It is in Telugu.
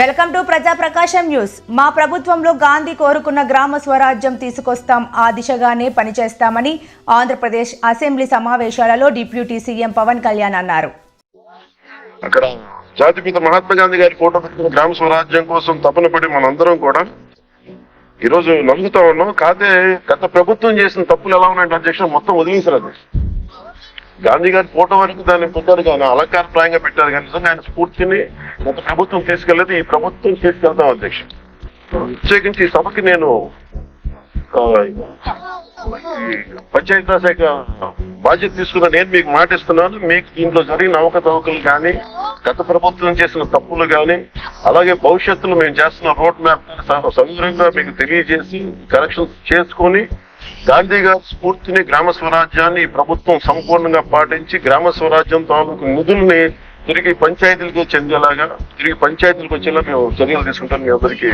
వెల్కమ్ టు ప్రజా ప్రకాశం న్యూస్. మా ప్రభుత్వంలో గాంధీ కోరుకున్న గ్రామ స్వరాజ్యం తీసుకొస్తాం ఆ దిశగానే పనిచేస్తామని ఆంధ్రప్రదేశ్ అసెంబ్లీ సమావేశాలలో డిప్యూటీ సీఎం పవన్ కళ్యాణ్ అన్నారు. అక్కడ జాతిపిత మహాత్మా గాంధీ గారి ఫోటో గ్రామ స్వరాజ్యం కోసం తపన పడి మనందరం కూడా ఈరోజు నమ్ముతా ఉన్నాం. కాదే గత ప్రభుత్వం చేసిన తప్పులు ఎలా ఉన్నాయంటే అధ్యక్షుడు మొత్తం వదిలేసారు అధ్యక్షుడు గాంధీ గారి ఫోటో వరకు దాన్ని పెట్టారు కానీ అలంకారప్రాయంగా పెట్టారు కానీ నిజంగా ఆయన స్ఫూర్తిని గత ప్రభుత్వం తీసుకెళ్ళేదు. ఈ ప్రభుత్వం తీసుకెళ్తాం అధ్యక్ష. ప్రత్యేకించి ఈ సభకి నేను ఆ, పంచాయతీరాజ్ శాఖ బాధ్యత తీసుకున్న నేను మీకు మాటిస్తున్నాను మీకు దీంట్లో జరిగిన అవకతవకలు కానీ గత ప్రభుత్వం చేసిన తప్పులు కానీ అలాగే భవిష్యత్తులో మేము చేస్తున్న రోడ్ మ్యాప్ సవివరంగా మీకు తెలియజేసి కరెక్షన్స్ చేసుకొని గాంధీ గారి స్ఫూర్తిని గ్రామ స్వరాజ్యాన్ని ప్రభుత్వం సంపూర్ణంగా పాటించి గ్రామ స్వరాజ్యం తాలూకు నిధుల్ని తిరిగి పంచాయతీలకు చెందేలాగా తిరిగి పంచాయతీలకు వచ్చేలా మేము చర్యలు తీసుకుంటాం మీ అందరికీ.